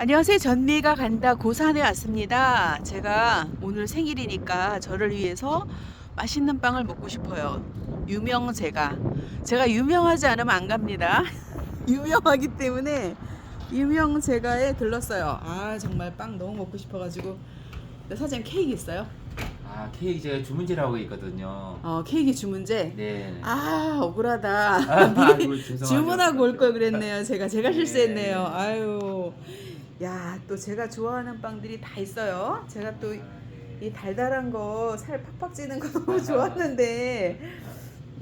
안녕하세요. 전미가 간다 고산에 왔습니다. 제가 오늘 생일이니까 저를 위해서 맛있는 빵을 먹고 싶어요. 유명 제가 제가 유명하지 않으면 안 갑니다. 유명하기 때문에 유명 제가에 들렀어요. 아 정말 빵 너무 먹고 싶어가지고 네, 사장님 케이크 있어요? 아 케이크 제가 주문제라고 있거든요. 어 케이크 주문제. 네. 아 억울하다. 아, 아이고, 죄송하네요. 주문하고 올 걸 그랬네요. 제가 제가 네. 실수했네요. 아유. 야, 또 제가 좋아하는 빵들이 다 있어요. 제가 또 이 달달한 거 살 팍팍 찌는 거 너무 좋았는데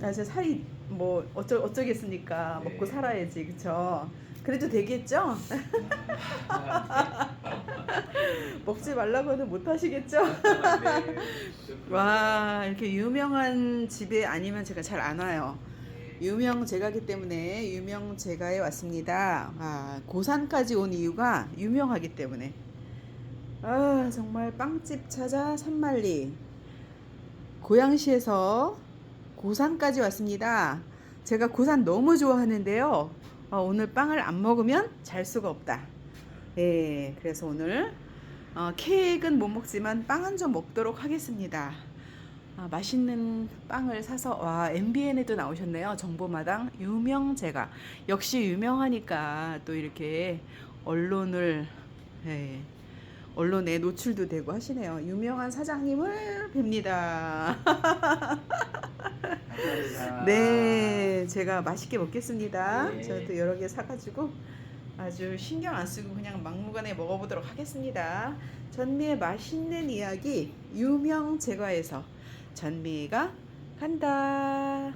아, 제 살이 뭐 어쩌 어쩌겠습니까? 먹고 네. 살아야지. 그쵸 그래도 되겠죠? 먹지 말라고는 못 하시겠죠? 와, 이렇게 유명한 집에 아니면 제가 잘 안 와요. 유명 제가기 때문에 유명 제가에 왔습니다. 아, 고산까지 온 이유가 유명하기 때문에. 아, 정말 빵집 찾아 산만리. 고양시에서 고산까지 왔습니다. 제가 고산 너무 좋아하는데요. 어, 오늘 빵을 안 먹으면 잘 수가 없다. 예, 그래서 오늘 어, 케이크는 못 먹지만 빵은 좀 먹도록 하겠습니다. 아, 맛있는 빵을 사서 와 MBN에도 나오셨네요. 정보마당 유명 제가 역시 유명하니까 또 이렇게 언론을 예, 언론에 노출도 되고 하시네요. 유명한 사장님을 뵙니다. 네, 제가 맛있게 먹겠습니다. 네. 저도 여러 개 사가지고 아주 신경 안 쓰고 그냥 막무가내 먹어보도록 하겠습니다. 전미의 맛있는 이야기 유명 제과에서 전미가 간다.